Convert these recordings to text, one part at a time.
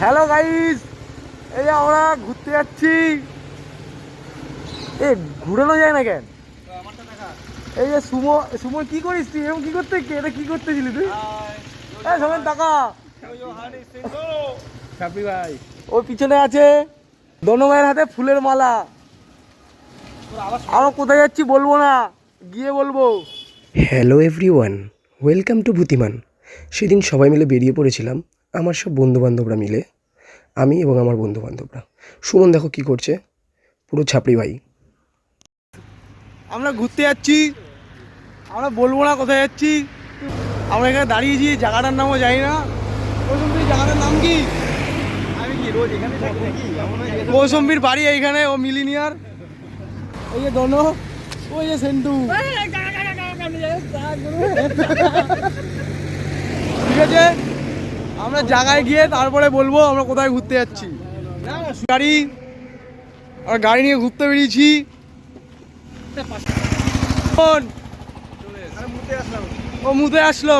Hello guys এই যে আমরা ঘুরতে যাচ্ছি। এ ঘুরানো যায় না কেন? এই যে সুমো সুমো কি করিস তুই? এরকম কি করতে এটা কি করতেছিলি তুই? এই সমেন টাকা। ভাই। ওর পিছনে আছে। দোনো ভাইয়ের হাতে ফুলের মালা। আমরা কোথায় যাচ্ছি বলব না। গিয়ে বলব। হ্যালো এভরিওয়ান ওয়েলকাম টু ভূতিমান সেদিন সবাই মিলে বেরিয়ে পড়েছিলাম। আমার সব বন্ধুবান্ধবরা মিলে আমি এবং আমার বন্ধুবান্ধবরা সুমন দেখো কি করছে পুরো ছাপড়ি ভাই আমরা ঘুরতে যাচ্ছি আমরা বলব না কোথায় যাচ্ছি আমরা এখানে দাঁড়িয়েছি জায়গাটার নামও জানি না কৌশম্বীর জায়গাটার নাম কি আমি কি রোজ এখানে কৌশম্বীর বাড়ি এইখানে ও মিলিনিয়ার ওই যে দোনো ওই যে সেন্টু ঠিক আছে আমরা জায়গায় গিয়ে তারপরে বলব আমরা কোথায় ঘুরতে যাচ্ছি। গাড়ি আমরা গাড়ি নিয়ে ঘুরতে বেরিয়েছি। ও মুতে আসলো।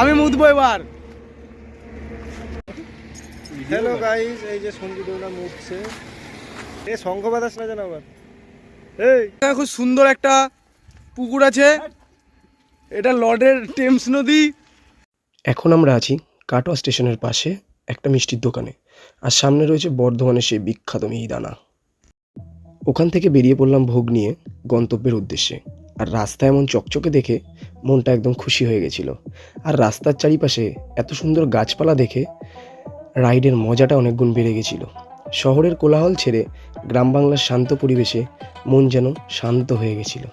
আমি মুতবো এবার। হ্যালো গাইস এই যে সঞ্জিত ওটা মুখছে এ শঙ্খ বাতাস না যেন আবার? এই। খুব সুন্দর একটা পুকুর আছে। এটা লর্ডের টেমস নদী। এখন আমরা আছি কাটোয়া স্টেশনের পাশে একটা মিষ্টির দোকানে। আর সামনে রয়েছে বর্ধমানের সেই বিখ্যাত মিহিদানা। ওখান থেকে বেরিয়ে পড়লাম ভোগ নিয়ে গন্তব্যের উদ্দেশ্যে। আর রাস্তা এমন চকচকে দেখে মনটা একদম খুশি হয়ে গেছিল। আর রাস্তার চারিপাশে এত সুন্দর গাছপালা দেখে রাইডের মজাটা অনেক গুণ বেড়ে গেছিল। শহরের কোলাহল ছেড়ে গ্রাম বাংলার শান্ত পরিবেশে মন যেন শান্ত হয়ে গেছিল।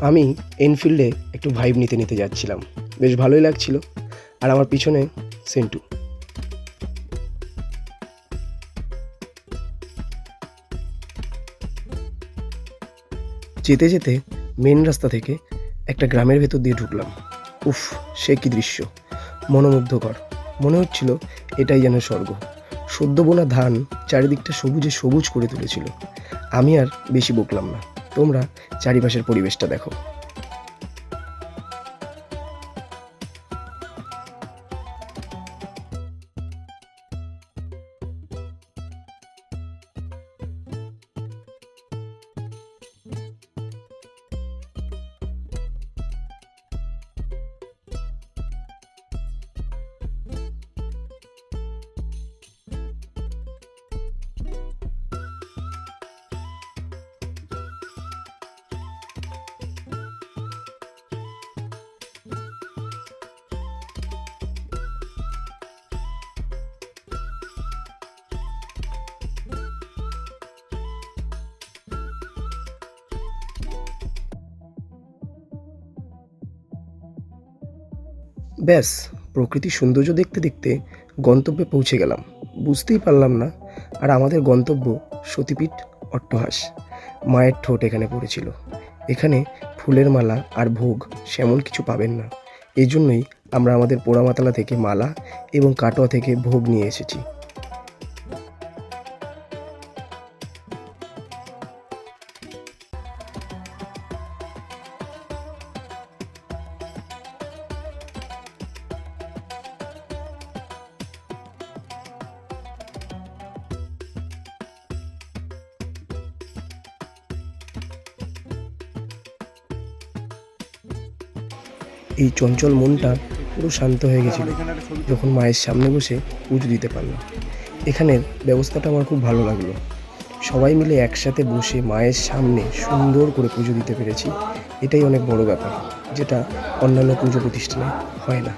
আমি এনফিল্ডে একটু ভাইব নিতে নিতে যাচ্ছিলাম। বেশ ভালোই লাগছিল। আর আমার পিছনে সেন্টু। যেতে যেতে মেন রাস্তা থেকে একটা গ্রামের ভেতর দিয়ে ঢুকলাম। উফ, সে কি দৃশ্য। মনোমুগ্ধকর। মনে হচ্ছিল এটাই যেন স্বর্গ। সদ্য বোনা ধান চারিদিকটা সবুজে সবুজ করে তুলেছিল। আমি আর বেশি বকলাম না। তোমরা চারিপাশের পরিবেশটা দেখো। ব্যাস, প্রকৃতির সৌন্দর্য দেখতে দেখতে গন্তব্যে পৌঁছে গেলাম। বুঝতেই পারলাম না, আর আমাদের গন্তব্য সতীপীঠ অট্টহাস। মায়ের ঠোঁট এখানে পড়েছিল। এখানে ফুলের মালা আর ভোগ সেমন কিছু পাবেন না। এজন্যই জন্যই আমরা আমাদের পোড়ামাতলা থেকে মালা এবং কাটোয়া থেকে ভোগ নিয়ে এসেছি। এই চঞ্চল মনটা পুরো শান্ত হয়ে গেছিল, যখন মায়ের সামনে বসে পুজো দিতে পারলাম এখানের ব্যবস্থাটা আমার খুব ভালো লাগল। সবাই মিলে একসাথে বসে মায়ের সামনে সুন্দর করে পুজো দিতে পেরেছি, এটাই অনেক বড় ব্যাপার, যেটা অন্যান্য পুজো প্রতিষ্ঠানে হয় না।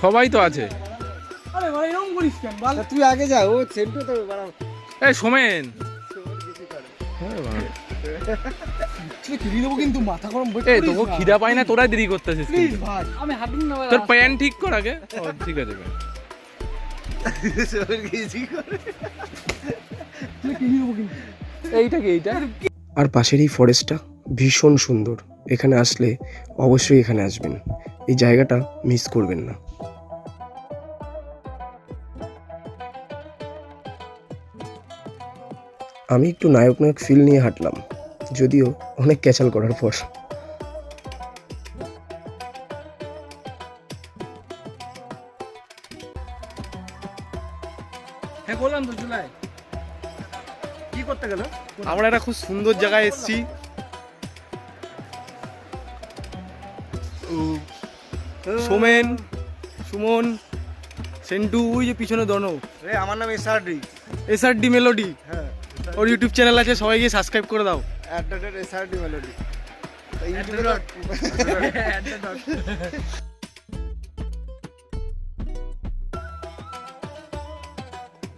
সবাই তো আছে। তুই আগে যা ও সেন্টু তো এই সোমেন। খিদা পাই না তোরাই দেরি করতেছিস প্লিজ কিন্তু। ভাই। আমি হাঁটুন না তোর প্যান্ট ঠিক কর আগে। ঠিক আছে এইটা কি এইটা? আর পাশের এই ফরেস্টটা ভীষণ সুন্দর। এখানে আসলে অবশ্যই এখানে আসবেন। এই জায়গাটা মিস করবেন না। আমি একটু নায়ক নায়ক ফিল নিয়ে হাঁটলাম যদিও অনেক ক্যাচাল করার পর। হ্যাঁ বললাম তো জুলাই। কি করতে গেল? আমরা একটা খুব সুন্দর জায়গায় এসেছি। সোমেন সুমন সেন্টু ওই যে পিছনে দনো রে আমার নাম এসআরডি এসআর ডি। মেলোডি হ্যাঁ ওর ইউটিউব চ্যানেল আছে সবাই গিয়ে সাবস্ক্রাইব করে দাও। অ্যাডাটেড এসআরডি মেলোডি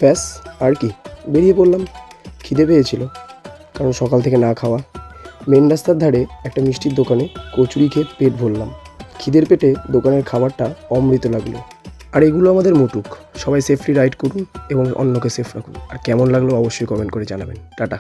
ব্যাস আর কি। বেরিয়ে পড়লাম। খিদে পেয়েছিল কারণ সকাল থেকে না খাওয়া। মেন রাস্তার ধারে একটা মিষ্টির দোকানে কচুরি খেয়ে পেট ভরলাম। খিদের পেটে দোকানের খাবারটা অমৃত লাগল। আর এগুলো আমাদের মুটুক। সবাই সেফলি রাইড করুন এবং অন্যকে সেফ রাখুন। আর কেমন লাগল অবশ্যই কমেন্ট করে জানাবেন। টাটা।